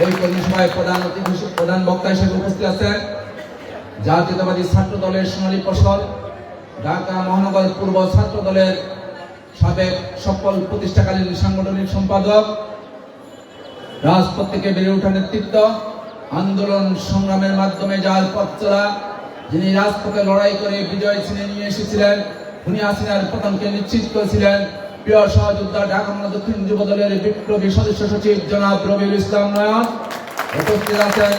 এই কর্মী সভায় প্রধান অতিথি প্রধান বক্তা হিসেবে উপস্থিত আছেন জাতীয়তাবাদী ছাত্র দলের সোনালী ফসল, ঢাকা মহানগর পূর্ব ছাত্র দলের সাবেক সফল প্রতিষ্ঠাকালীন সাংগঠনিক সম্পাদক রাজপথ থেকে বেড়ে ওঠা নেতৃত্ব, আন্দোলন সংগ্রামের মাধ্যমে যার পথ চলা, যিনি রাজপথে লড়াই করে বিজয় ছিনে নিয়ে এসেছিলেন, উনি হাসিনার পতনকে নিশ্চিত করেছিলেন। প্রিয় সহযোদ্ধা ঢাকা মহানগর দক্ষিণ যুব দলের বিপ্লবী সদস্য সচিব জনাব রবিউল ইসলাম নয়ন উপস্থিত আছেন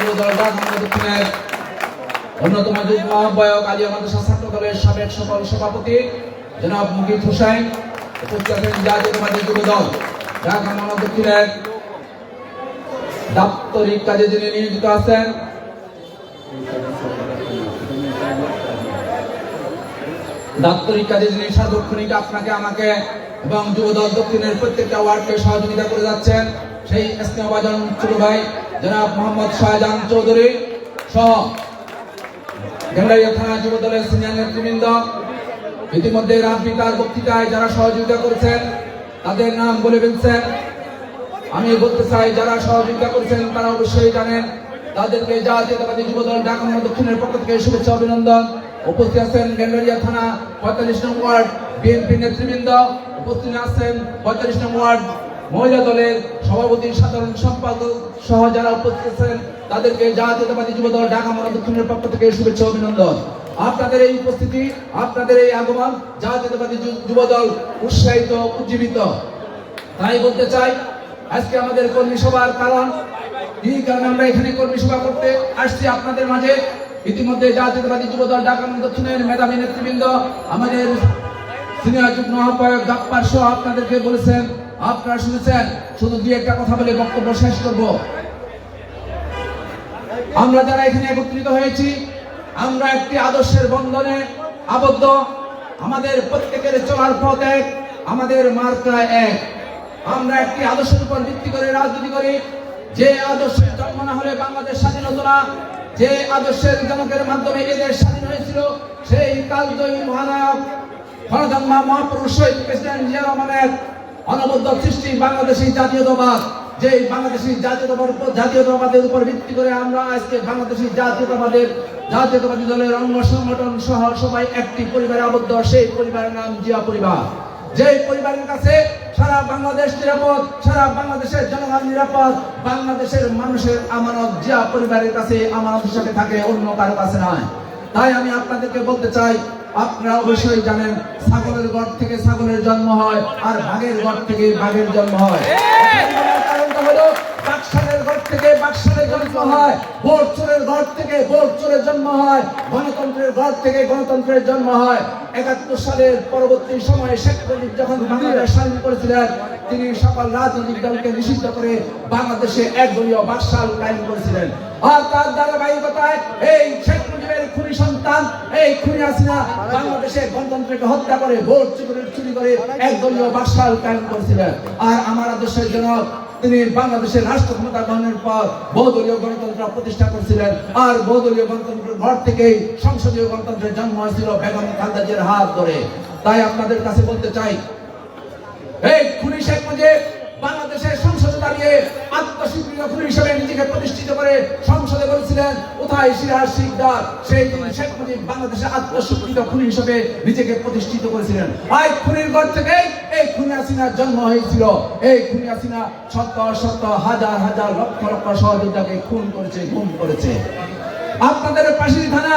যুব দল ঢাকা মহানগর দক্ষিণের অন্যতম যুগ্ম আহ্বায়ক আলিয়া মাদ্রাসা ছাত্র দলের সাবেক সফল সভাপতি জনাব মুকিত হোসাইন উপস্থিত আছেন জাতীয়তাবাদী যুব দল ঢাকা মহানগর দক্ষিণের দাপ্তরিক কাজে যিনি নিয়োজিত আছেন। দাপ্তরিক কাজে যিনি সার্বক্ষণিক আপনাকে, আমাকে এবং যুবদল দক্ষিণের প্রত্যেকটা ওয়ার্ডকে সহযোগিতা করে যাচ্ছেন, সেই স্নেহভাজন ছোট ভাই, জনাব মোহাম্মদ শাহজাহান চৌধুরী সহ গেমরাইয়া থানা যুব সিনিয়র নেতৃবৃন্দ। ইতিমধ্যে রাজনীতি তার বক্তৃতায় যারা সহযোগিতা করেছেন, তাদের নাম বলে ফেলছেন। আমি বলতে চাই, যারা সহযোগিতা করেছেন, তারা অবশ্যই জানেন, তাদেরকে জাতীয়তাবাদী যুব ঢাকা দক্ষিণের পক্ষ থেকে শুভেচ্ছা, অভিনন্দন। উপস্থিত আছেন গেন্ডারিয়া থানা পঁয়তাল্লিশ নং ওয়ার্ড বিএনপি নেতৃবৃন্দ। উপস্থিত আছেন পঁয়তাল্লিশ নং ওয়ার্ড মহিলা দলের সভাপতি সাধারণ সম্পাদক সহ যারা উপস্থিত আছেন, তাদেরকে জাতীয়তাবাদী যুব দল ঢাকা মহানগর পক্ষ থেকে শুভেচ্ছা অভিনন্দন। আপনাদের এই উপস্থিতি, আপনাদের এই আগমন জাতীয়তাবাদী যুব দল উৎসাহিত, উজ্জীবিত। তাই বলতে চাই, আজকে আমাদের কর্মী সভার কারণ, এই কারণে আমরা এখানে কর্মী সভা করতে আসছি আপনাদের মাঝে। ইতিমধ্যে জাতীয়তাবাদী যুব দল ঢাকা দক্ষিণের মেধাবী নেতৃবৃন্দ, আমাদের সিনিয়র যুগ্ম আহ্বায়ক গাপ্পার সহ আপনাদেরকে বলেছেন, আপনারা শুনেছেন, শুধু দুই একটা কথা বলে বক্তব্য শেষ করব। আমরা যারা এখানে একত্রিত হয়েছি, আমরা একটি আদর্শের বন্ধনে আবদ্ধ, আমাদের প্রত্যেকের চলার পথ এক, আমাদের মার্কা এক। আমরা একটি আদর্শের উপর ভিত্তি করে রাজনীতি করি, যে আদর্শের জন্ম না হলে বাংলাদেশ স্বাধীন হতো না যে আদর্শের জনকের মাধ্যমে এদের স্বাধীন হয়েছিল, সেই কালজয়ী মহানায়ক গণধর্মা মহাপুরুষ শহীদ প্রেসিডেন্ট জিয়া রহমানের অনবদ্য সৃষ্টি বাংলাদেশি জাতীয়তাবাদ যে বাংলাদেশি জাতীয়তাবাদ জাতীয়তাবাদের উপর ভিত্তি করে আমরা আজকে বাংলাদেশি জাতীয়তাবাদের জাতীয়তাবাদী দলের অঙ্গ সংগঠন সহ সবাই একটি পরিবারে আবদ্ধ, সেই পরিবারের নাম জিয়া পরিবার। যে পরিবারের কাছে সারা বাংলাদেশ নিরাপদ সারা বাংলাদেশের জনগণ নিরাপদ বাংলাদেশের মানুষের আমানত জিয়া পরিবারের কাছে আমানত হিসাবে থাকে অন্য কারও কাছে নয়। তাই আমি আপনাদেরকে বলতে চাই আপনারা অবশ্যই জানেন ছাগলের গড় থেকে ছাগলের জন্ম হয় আর বাঘের গড় থেকে বাঘের জন্ম হয়। কারণটা হলো বাকশালের ঘর থেকে বাকশালের জন্ম হয় চোরের ঘর থেকে চোরের জন্ম হয়, গণতন্ত্রের ঘর থেকে গণতন্ত্রের জন্ম হয়। একাত্তর সালের পরবর্তী সময়ে শেখ মুজিব যখন বাংলাদেশ স্বাধীন করেছিলেন, তিনি সকল রাজনৈতিক দলকে নিষিদ্ধ করে বাংলাদেশে একদলীয় বাকশাল কায়েম করেছিলেন। আর তার ধারাবাহিকতায় এই শেখ মুজিবের খুনি সন্তান, এই খুনি হাসিনা বাংলাদেশে গণতন্ত্রকে হত্যা করে ভোট চুরি চুরি করে একদলীয় বাকশাল কায়েম করেছিলেন। আর আমার দেশের জনক তিনি বাংলাদেশের রাষ্ট্র ক্ষমতা গ্রহণের পর বহুদলীয় গণতন্ত্র প্রতিষ্ঠা করেছিলেন। আর বহুদলীয় গণতন্ত্রের ঘর থেকেই সংসদীয় গণতন্ত্রের জন্ম হয়েছিল বেগম খালদাজের হাত ধরে। তাই আপনাদের কাছে বলতে চাই, এই খুনি শেখ মুজিব বাংলাদেশের দাঁড়িয়ে আত্মস্বীকৃত খুনি হিসেবে নিজেকে প্রতিষ্ঠিত করে সংসদে বলেছিলেন, কোথায় সিরাজ সেই দিন শেখ মুজিব বাংলাদেশে আত্মস্বীকৃত খুনি হিসেবে নিজেকে প্রতিষ্ঠিত করেছিলেন। খুনির ঘর থেকে এই খুনি হাসিনার জন্ম হয়েছিল। এই খুনি হাসিনা শত শত হাজার হাজার লক্ষ লক্ষ সহযোদ্ধাকে খুন করেছে খুন করেছে। আপনাদের পাশে থানা,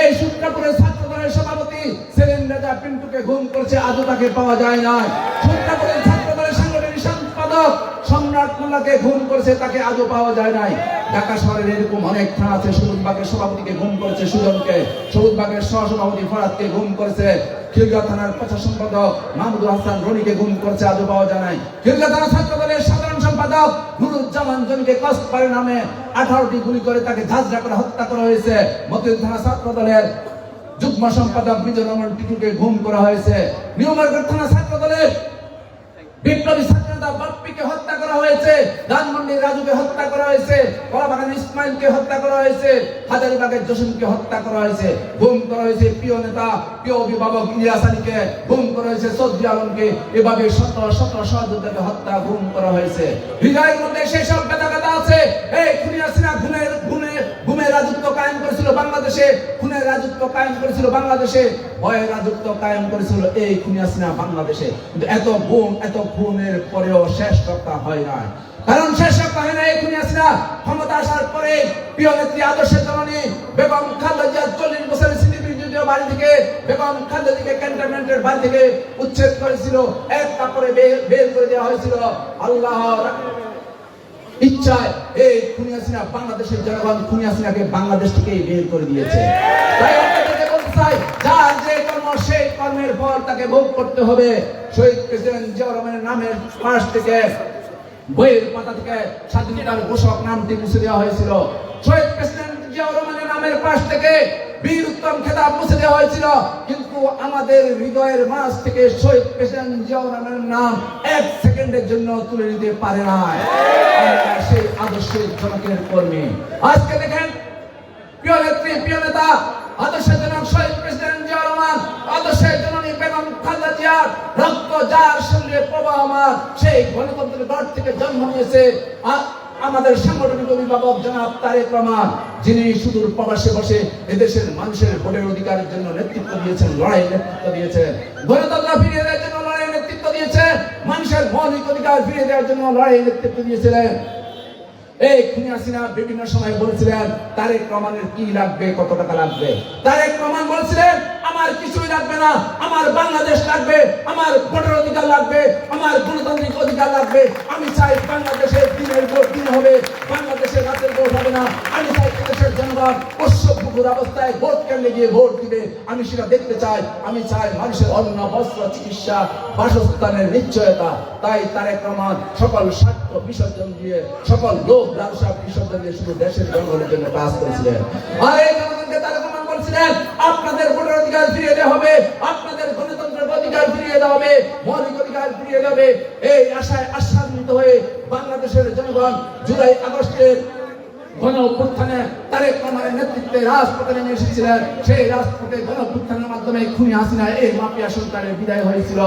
এই সূত্রাপুরের ছাত্র দলের সভাপতি সেলিম রেজা পিন্টুকে গুম করেছে আজও তাকে পাওয়া যায় না সূত্রাপুরের ছাত্র দলের সাংগঠনিক সম্পাদক সম্রাট মোল্লাকে গুম করেছে, তাকে আজও পাওয়া যায় নাই। ঢাকা শহরের এরকম অনেক থানা আছে সবুজবাগের সভাপতিকে গুম করেছে সুজনকে। সবুজবাগের সহসভাপতি ফরাদকে গুম করেছে। খিলগা থানার প্রচার সম্পাদক মাহমুদুল হাসান রনিকে গুম করেছে, আজও পাওয়া যায় নাই। খিলগা থানা ছাত্র দলের সাধারণ সম্পাদক নুরুজ্জামান জমিকে কসপারে নামে আঠারোটি গুলি করে তাকে ঝাঁঝরা করে হত্যা করা হয়েছে। মতিউর থানা ছাত্র দলের যুগ্ম সম্পাদক বিজয় রমন টিটুকে গুম করা হয়েছে। নিউমার্কেট থানা ছাত্র দলের বিপ্লবী ছাত্র নেতা বাপ্পিকে হত্যা করা হয়েছে, ধানমন্ডির রাজুকে হত্যা করা হয়েছে কলাবাগান ইসমাইলকে হত্যা করা হয়েছে, হাজারিবাগের জসিমকে হত্যা করা হয়েছে, গুম করা হয়েছে প্রিয় নেতা, প্রিয় অভিভাবক ইলিয়াস আলীকে, গুম করা হয়েছে আলমকে, এভাবে শত শত সহযোদ্ধাকে হত্যা, গুম করা হয়েছে। হৃদয়ের মধ্যে সেই সব ব্যথা আছে। এই খুনি হাসিনা গুণের গুণে গুমের রাজত্ব কায়েম করেছিল বাংলাদেশে, খুনের রাজত্ব কায়েম করেছিল বাংলাদেশে, ভয়ের রাজত্ব কায়েম করেছিল এই খুনি হাসিনা বাংলাদেশে। কিন্তু এত গুম, এত খুনের পরেও শেষ রক্ষা হয় না কারণ শেষ রক্ষা হয় না এই খুনি হাসিনা। ক্ষমতা আসার পরে প্রিয় নেত্রী আদর্শের জননী বেগম খালেদা চল্লিশ বছরের স্মৃতি যুদ্ধের বাড়ি থেকে বেগম খালেদা ক্যান্টনমেন্টের বাড়ি থেকে উচ্ছেদ করেছিল। এক বের বের করে দেওয়া হয়েছিল। আল্লাহ ইচ্ছায় এই খুনি হাসিনা বাংলাদেশের জনগণ খুনি হাসিনাকে বাংলাদেশ থেকে বের করে দিয়েছে। তাই আপনাদেরকে বলতে চাই, যার যে কর্ম, সেই কর্মের তাকে ভোগ করতে হবে। শহীদ প্রেসিডেন্ট জিয়াউর রহমানের নামের পাশ থেকে বইয়ের পাতা থেকে স্বাধীনতার ঘোষক নামটি মুছে দেওয়া হয়েছিল। শহীদ প্রেসিডেন্ট জিয়াউর রহমানের নামের পাশ থেকে বীর উত্তম খেতাব মুছে দেওয়া হয়েছিল। কিন্তু আমাদের হৃদয়ের মাঝ থেকে শহীদ প্রেসিডেন্ট জিয়াউর নাম এক সেকেন্ডের জন্য তুলে নিতে পারে না। সেই আদর্শের জনকের কর্মী। আজকে দেখেন, প্রিয় নেত্রী, প্রিয় নেতা জনক শহীদ প্রেসিডেন্ট জিয়া আদর্শের জননী বেগম খালেদা জিয়ার রক্ত যার শরীরে প্রবাহমান সেই গণতন্ত্রের ঘর থেকে জন্ম নিয়েছে। আমাদের সাংগঠনিক অভিভাবক জনাব তারেক রহমান, যিনি সুদূর প্রবাসে বসে এদেশের মানুষের ভোটের অধিকারের জন্য নেতৃত্ব দিয়েছেন লড়াই নেতৃত্ব দিয়েছেন, গণতন্ত্র ফিরিয়ে দেওয়ার জন্য লড়াই নেতৃত্ব দিয়েছে মানুষের মৌলিক অধিকার ফিরিয়ে দেওয়ার জন্য লড়াই নেতৃত্ব দিয়েছিলেন। এই খুনি হাসিনা বিভিন্ন সময় বলছিলেন, তারেক রহমানের কি লাগবে, কত টাকা লাগবে? তারেক রহমান বলছিলেন, আমার কিছুই লাগবে না, আমার বাংলাদেশ লাগবে, আমার ভোটের অধিকার লাগবে, আমার গণতান্ত্রিক অধিকার লাগবে। আমি চাই বাংলাদেশের দিনের ভোট দিন হবে, বাংলাদেশের রাতের ভোট হবে না। আমি চাই দেশের জনগণ অবস্থায় ভোট কেন্দ্রে গিয়ে ভোট দিবে। আমি সেটা দেখতে চাই। আমি চাই মানুষের অন্ন, বস্ত্র, চিকিৎসা, বাসস্থানের নিশ্চয়তা। তাই তারেক রহমান সকল বিসর্জন দিয়ে সকল লোক ব্যবসা বিসর্জন দিয়ে শুধু দেশের জনগণের জন্য কাজ করেছিলেন। আর এই জনগণকে তারা প্রমাণ করেছিলেন। আপনাদের ভোটের অধিকার ফিরিয়ে দেওয়া হবে। আপনাদের গণতন্ত্রের অধিকার ফিরিয়ে দেওয়া হবে। মৌলিক অধিকার ফিরিয়ে দেবে এই আশায় আশ্বাসিত হয়ে বাংলাদেশের জনগণ জুলাই আগস্টের গণ তারেক রহমানের নেতৃত্বে রাজপথে নেমে এসেছিলেন। সেই রাজপথে গণ মাধ্যমে খুনি হাসিনা এই মাফিয়া সরকারের বিদায় হয়েছিল।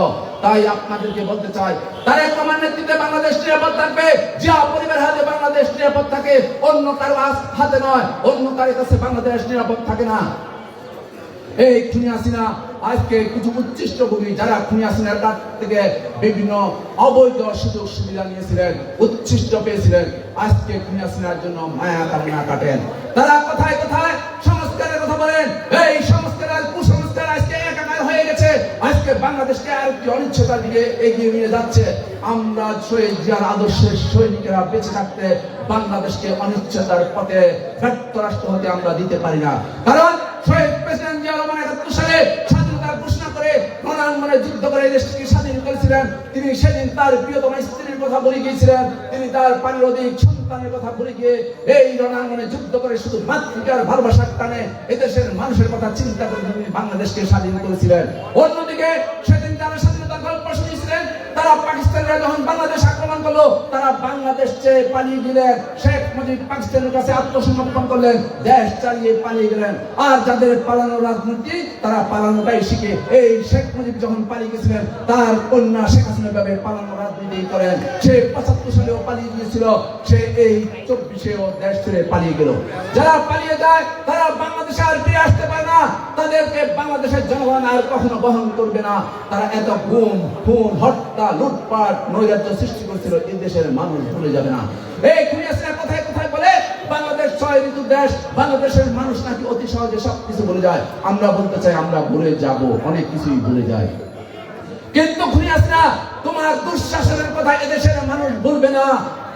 তাই আপনাদেরকে বলতে চাই, তারেক রহমান নেতৃত্বে বাংলাদেশ নিরাপদ থাকবে, যা পরিবার হাতে বাংলাদেশ নিরাপদ থাকে, অন্য কারও হাতে নয়, অন্য কারও কাছে বাংলাদেশ নিরাপদ থাকে না। এই খুনি হাসিনা আজকে কিছু উচ্ছিষ্ট ভূমি যারা খুনি হাসিনার কাছ থেকে বিভিন্ন অবৈধ সুযোগ সুবিধা নিয়েছিলেন, উচ্ছিষ্ট পেয়েছিলেন। আজকে খুনি হাসিনার জন্য মায়া কান্না কাটেন। তারা কোথায় কোথায়? সংস্কারের কথা বলেন। এই সংস্কার কুসংস্কার আজকে একাকার হয়ে গেছে। আজকে বাংলাদেশকে আর একটি অনিচ্ছতার দিকে এগিয়ে নিয়ে যাচ্ছে। আমরা শহীদ জিয়ার আদর্শের সৈনিকেরা বেঁচে থাকতে বাংলাদেশকে অনিশ্চয়তার পথে ব্যর্থ রাষ্ট্র হতে আমরা দিতে পারি না। কারণ শহীদ প্রেসিডেন্ট রহমান একাত্তর সালে করে যুদ্ধ করে দেশটিকে স্বাধীন করেছিলেন। তিনি সেদিন তার প্রিয়তম স্ত্রীর কথা বলে গিয়েছিলেন। তিনি তার পানির অধিক সন্তানের কথা বলে গিয়ে এই রণাঙ্গনে যুদ্ধ করে শুধু মাতৃকার ভালোবাসার টানে এদেশের মানুষের কথা চিন্তা করে তিনি বাংলাদেশকে স্বাধীন করেছিলেন। অন্যদিকে সেদিন যারা স্বাধীনতার গল্প শুনেছিলেন তারা পাকিস্তানিরা যখন বাংলাদেশ আক্রমণ করল, তারা বাংলাদেশ চেয়ে পালিয়ে গেলেন। শেখ মুজিব পাকিস্তানের কাছে আত্মসমর্পণ করলেন। দেশ চালিয়ে পালিয়ে গেলেন। আর যাদের পালানো রাজনীতি, তারা পালানোটাই শিখে। এই শেখ মুজিব যখন পালিয়ে গেছিলেন, তার কন্যা শেখ হাসিনা ভাবে পালানো রাজনীতি করেন। সে পঁচাত্তর সালেও পালিয়ে গিয়েছিল। সে এই চব্বিশেও দেশ ছেড়ে পালিয়ে গেল। যারা পালিয়ে যায়, তারা বাংলাদেশে আর ফিরে আসতে পারে না। তাদেরকে বাংলাদেশের জনগণ আর কখনো বহন করবে না। তারা এত গুম, খুন, হত্যা লুটপাট নৈরাজ্য সৃষ্টি করেছিল, এই দেশের মানুষ ভুলে যাবে না। এই খুনি হাসিনা কোথায় কোথায় বলে? বাংলাদেশ ছয় ঋতু দেশ, বাংলাদেশের মানুষ নাকি অতি সহজে সবকিছু ভুলে যায়। আমরা বলতে চাই, আমরা ভুলে যাব, অনেক কিছুই ভুলে যায়। কিন্তু খুনি হাসিনা তোমার দুঃশাসনের কথা এদেশের মানুষ ভুলবে না।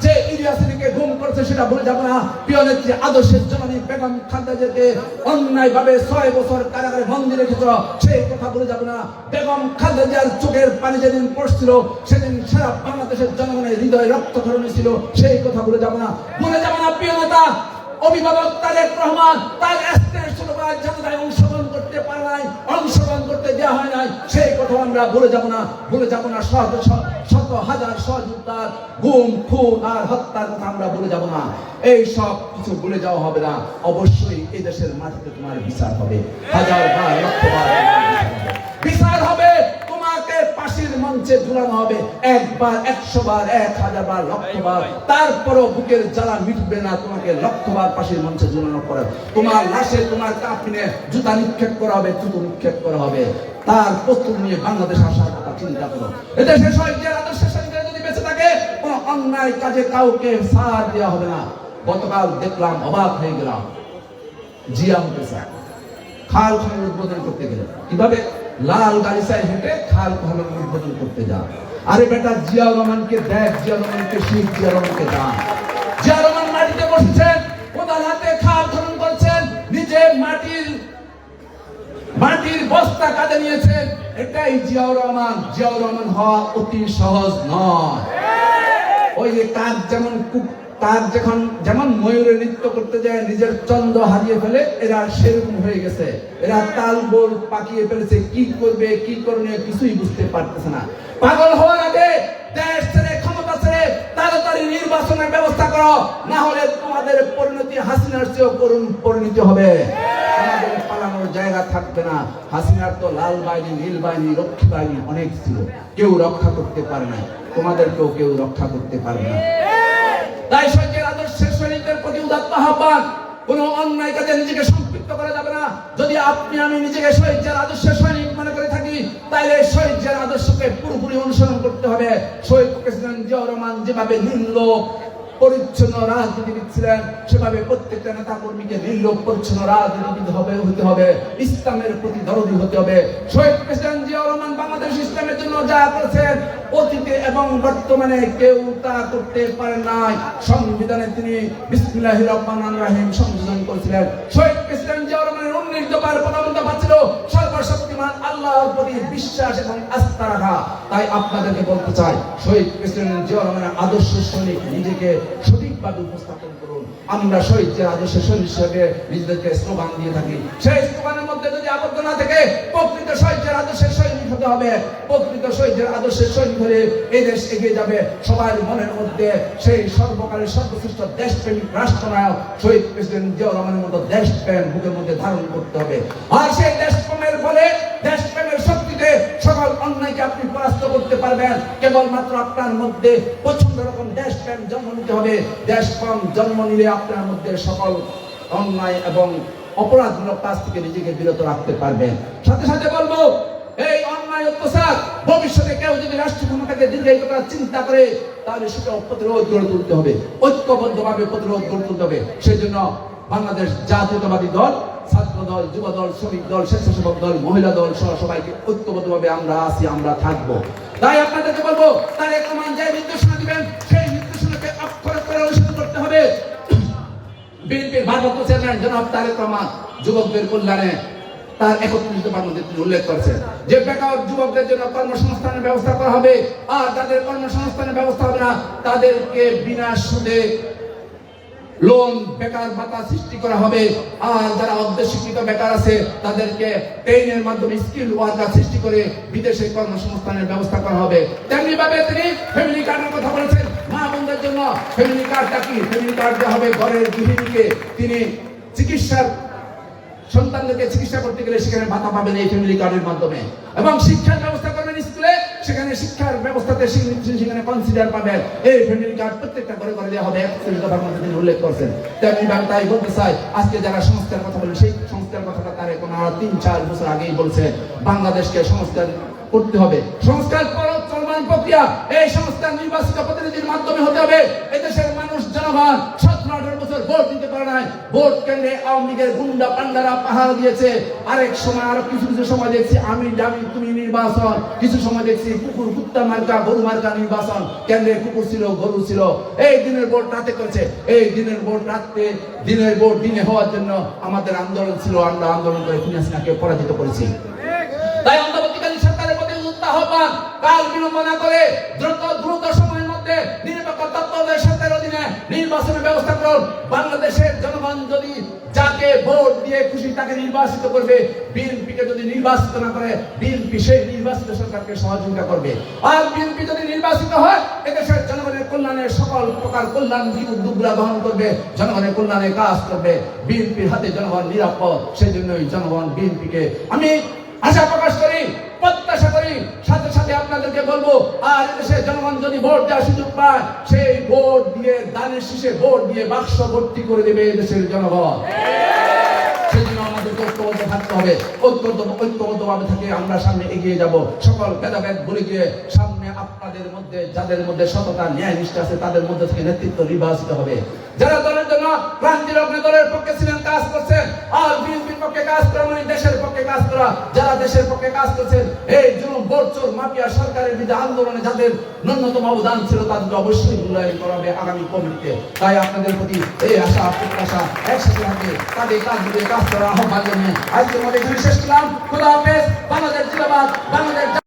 যে ইলিয়াসিনীকে গুম করছে সেটা ভুলে যাব না। প্রিয় নেত্রী, আদর্শের জননী বেগম খালেদাকে অন্যায় ভাবে ছয় বছর কারাগারে বন্দি রেখেছ, সেই কথা ভুলে যাব না। বেগম খালেদার চোখের পানি যেদিন পড়ছিল, সেদিন সারা বাংলাদেশের জনগণের হৃদয় রক্ত রক্তক্ষরণ ছিল, সেই কথা ভুলে যাব না। ভুলে যাব না, প্রিয় নেতা অভিভাবক তারেক রহমান, তার স্ত্রীর জুলাই জনতায় অংশগ্রহণ করতে পারে নাই, অংশগ্রহণ করতে দেওয়া হয় নাই। সেই কথা আমরা ভুলে যাব না, ভুলে যাব না, শত শত- হাজার সহযোগিতার গুম, খুন আর হত্যার কথা আমরা ভুলে যাব না। এই সব কিছু ভুলে যাওয়া হবে না। অবশ্যই এই দেশের মাটিতে তোমার বিচার হবে। হাজার বার লক্ষ বার তোমার বিচার হবে। বিচার হবে তোমাকে পাশের মঞ্চে ঝুলানো হবে। একবার একশো বার এক হাজার বার লক্ষ বার তারপরও বুকের জ্বালা মিটবে না, তোমাকে লক্ষ বার পাশের মঞ্চে ঝুলানো পরে। তোমার লাশে তোমার কাপিনে জুতা নিক্ষেপ করা হবে জুতো নিক্ষেপ করা হবে। তার প্রস্তুত নিয়ে বাংলাদেশ আসার কথা চিন্তা করো। এদেশে শহীদের আদর্শের সঙ্গে যদি বেঁচে থাকে, কোনো অন্যায় কাজে কাউকে সার দেওয়া হবে না। গতকাল দেখলাম অবাক হয়ে গেলাম। জিয়া মুকেশা খাল খনন উদ্বোধন করতে গেলে কীভাবে? লাল গালিচায় হেঁটে খাল খনন উদ্বোধন করতে যা আরে বেটা জিয়া রহমানকে দেখ জিয়া রহমানকে শিখ জিয়া রহমানকে দান। জিয়া রহমান মাটিতে বসেছেন, কোদাল হাতে খাল খনন করছেন, নিজে মাটির মাটির বস্তা কাঁধে নিয়েছেন। এটাই জিয়াউর রহমান। জিয়াউর রহমান হওয়া অতি সহজ নয়। ওই যে কাক যেমন কুক কাক যখন যেমন ময়ূরে নৃত্য করতে যায়, নিজের চন্দ্র হারিয়ে ফেলে, এরা সেরকম হয়ে গেছে। এরা তাল, বোল পাকিয়ে ফেলেছে। কি করবে, কি করণীয় কিছুই বুঝতে পারতেছে না। পাগল হওয়ার আগে দেশ ছেড়ে, ক্ষমতা ছেড়ে তাড়াতাড়ি নির্বাচনের ব্যবস্থা করো, না হলে তোমাদের পরিণতি হাসিনার চেয়েও করুণ পরিণতি হবে। পালানোর জায়গা থাকবে না। হাসিনার তো লাল বাহিনী, নীল বাহিনী, রক্ষী বাহিনী অনেক ছিল। কেউ রক্ষা করতে পারে না তোমাদেরকেও কেউ রক্ষা করতে পারবে না। তাই সৈন্যের আদর্শের সৈনিকদের প্রতি উদাত্ত আহ্বান, কোন অন্যায় কাজে নিজেকে সম্পৃক্ত করা যাবে না। যদি আপনি, আমি নিজেকে শহীদের আদর্শের সৈনিক মনে করে থাকি তাহলে শহীদের আদর্শকে পুরোপুরি অনুসরণ করতে হবে। শহীদ প্রেসিডেন্ট জিয়াউর রহমান যেভাবে নির্লোক পরিচ্ছন্ন রাজনীতিবিদ ছিলেন, সেভাবে প্রত্যেকটা নেতা কর্মীকে নির্লোক পরিচ্ছন্ন রাজনীতিবিদ হবে, হতে হবে, ইসলামের প্রতি দরদি হতে হবে। শহীদ প্রেসিডেন্ট জিয়াউর রহমান বাংলাদেশ ইসলামের জন্য যা করেছেন, অতীতে এবং বর্তমানে কেউ তা করতে পারে নাই। সংবিধানে তিনি বিসমিল্লাহ রহমান রাহিম সংযোজন করেছিলেন। শহীদ প্রেসিডেন্ট জিয়াউর রহমানের উনিশ দফার প্রথম দফা সর্বশক্তিমান আল্লাহর প্রতি বিশ্বাস এবং আস্থা রাখা। তাই আপনাদেরকে বলতে চাই, শহীদ প্রেসিডেন্ট জিয়া আদর্শ সৈনিক নিজেকে সঠিকভাবে উপস্থাপন করুন। আমরা শহীদের আদর্শ সৈনিক হিসেবে নিজেদেরকে স্লোগান দিয়ে থাকি। সেই স্লোগানের মধ্যে যদি আবদ্ধ না থেকে প্রকৃত শহীদের আদর্শের সৈনিক হতে হবে, প্রকৃত শহীদের আদর্শের সৈনিক হলে এই দেশ এগিয়ে যাবে। সবার মনের মধ্যে সেই সর্বকালের সর্বশ্রেষ্ঠ দেশপ্রেমিক রাষ্ট্রনায়ক শহীদ প্রেসিডেন্ট জিয়াউর রহমানের মতো দেশপ্রেম বুকের মধ্যে ধারণ করতে হবে। আর সেই দেশপ্রেমের ফলে দেশপ্রেমের শক্তিতে সকল অন্যায়কে আপনি পরাস্ত করতে পারবেন। কেবলমাত্র আপনার মধ্যে পছন্দ দেশপ্রেম জন্ম নিতে হবে। দেশপ্রেম জন্ম নিলে আপনার মধ্যে সকল অন্যায় এবং অপরাধমূলক কাজ থেকে নিজেকে বিরত রাখতে পারবেন। সাথে সাথে বলব, এই অন্যায় অত্যাচার ভবিষ্যতে কেউ যদি রাষ্ট্র ক্ষমতাকে দীর্ঘায়িত করার চিন্তা করে, তাহলে সেটা প্রতিরোধ গড়ে তুলতে হবে। ঐক্যবদ্ধভাবে প্রতিরোধ গড়ে তুলতে হবে। সেই জন্য বাংলাদেশ জাতীয়তাবাদী দল, ছাত্র দল, যুব দল, শ্রমিক দল, স্বেচ্ছাসেবক দল, মহিলা দল সহ সবাইকে ঐক্যবদ্ধভাবে আমরা আছি, আমরা থাকব। তাই আপনাদেরকে বলব তারেক রহমান যে নির্দেশনা বিএনপির ভারপ্রাপ্ত চেয়ারম্যান জনাব তারেক রহমান, যুবকদের কল্যাণে তার তিনি উল্লেখ যে বেকার যুবকদের জন্য কর্মসংস্থানের ব্যবস্থা করা হবে আর তাদের কর্মসংস্থানের ব্যবস্থা হবে না, তাদেরকে বিনা সুদে লোন বেকার ভাতা সৃষ্টি করা হবে। আর যারা অর্ধশিক্ষিত বেকার আছে, তাদেরকে ট্রেনের মাধ্যমে স্কিল ওয়ার্কার সৃষ্টি করে বিদেশে কর্মসংস্থানের ব্যবস্থা করা হবে। তেমনি ভাবে তিনি ফ্যামিলি কার্ডের কথা বলেছেন। বোনদের জন্য ফ্যামিলি কার্ডটা কি? ফ্যামিলি কার্ড দেওয়া হবে ঘরের গৃহিণীকে। তিনি চিকিৎসার সন্তানদেরকে চিকিৎসা করতে গেলে সেখানে ভাতা পাবেন এই ফ্যামিলি কার্ডের মাধ্যমে। এবং শিক্ষার ব্যবস্থা করবেন স্কুলে, সেখানে শিক্ষার ব্যবস্থাতে সেখানে কনসিডার পাবেন। এই ফ্যামিলি কার্ড প্রত্যেকটা ঘরে করে দেওয়া হবে একত্রিশ দফার মধ্যে তিনি উল্লেখ করছেন। তেমনি ভাবে তাই বলতে চাই, আজকে যারা সংস্থার কথা বলেন সেই সংস্থার কথাটা তার এখন তিন চার বছর আগেই বলছে। বাংলাদেশকে সংস্কার করতে হবে। সংস্কার চলমান প্রক্রিয়া। এই সংস্কার নির্বাচিত প্রতিনিধির মাধ্যমে হতে হবে। এদেশের মানুষ, জনগণ, সতেরো, আঠারো বছর ভোট দিতে পারে নাই। ভোট কেন্দ্রে আওয়ামী লীগের গুন্ডা পান্ডারা পাহাড় দিয়েছে। আরেক সময় আরও কিছু কিছু সময় দেখছি আমি তুমি নির্বাচন। কিছু সময় দেখছি কুকুর, কুত্তা মার্কা, গরু মার্কা নির্বাচন। কেন্দ্রে কুকুর ছিল, গরু ছিল। এই দিনের ভোট রাতে করেছে। এই দিনের ভোট রাতে দিনের ভোট দিনে হওয়ার জন্য আমাদের আন্দোলন ছিল। আমরা আন্দোলন করে পরাজিত করেছি। তাই উদ্যুক্ত আহ্বান কাল বিলম্ব করে দ্রুত দ্রুত সময়ের মধ্যে নিরপেক্ষ তত্ত্বাবধায়ক সরকারের অধীনে নির্বাচনের ব্যবস্থা করুন। বাংলাদেশের জনগণ যদি যাকে ভোট দিয়ে খুশি তাকে নির্বাচিত করবে, বিএনপিকে যদি নির্বাচিত না করে, বিএনপি সেই নির্বাচিত সরকারকে সহযোগিতা করবে। আর বিএনপি যদি নির্বাচিত হয়, এদেশের জনগণের কল্যাণে সকল প্রকার কল্যাণ উদ্যোগগুলা গ্রহণ করবে, জনগণের কল্যাণে কাজ করবে। বিএনপির হাতে জনগণ নিরাপদ সেই জন্যই জনগণ বিএনপিকে আমি আশা প্রকাশ করি, প্রত্যাশা করি, সাথে সাথে আপনাদেরকে বলব, আর এদেশের জনগণ যদি ভোট দেওয়ার সুযোগ পায়, সেই ভোট দিয়ে দানের শীষে ভোট দিয়ে বাক্স ভর্তি করে দেবে এদেশের জনগণ। ঐক্যবদ্ধ থাকতে হবে। ঐক্যবদ্ধ সকল সামনে আপনাদের মধ্যে, যাদের মধ্যে সততা ন্যায় নিষ্ঠা আছে, তাদের মধ্যে থেকে নেতৃত্ব নির্বাচিত হবে। যারা দলের জন্য ক্রান্তি দলের পক্ষে ছিলেন, কাজ করছেন। আর বিএনপির পক্ষে কাজ করা মানে দেশের পক্ষে কাজ করা। যারা দেশের পক্ষে কাজ করছেন, এই জুলুম বোরচোর মাফিয়া সরকারের বিরুদ্ধে আন্দোলনে যাদের ন্যূনতম অবদান ছিল তাদেরকে অবশ্যই মূল্যায়ন করা হবে আগামী কমিটিতে। তাই আপনাদের প্রতি এই আশা, প্রত্যাশা একসাথে থাকে তাদের কাজ দিয়ে কাজ করা আহ্বান জানিয়ে। আজকের মধ্যে এখানে শেষ করলাম। খোদা হাফেজ, বাংলাদেশ জিন্দাবাদ, বাংলাদেশ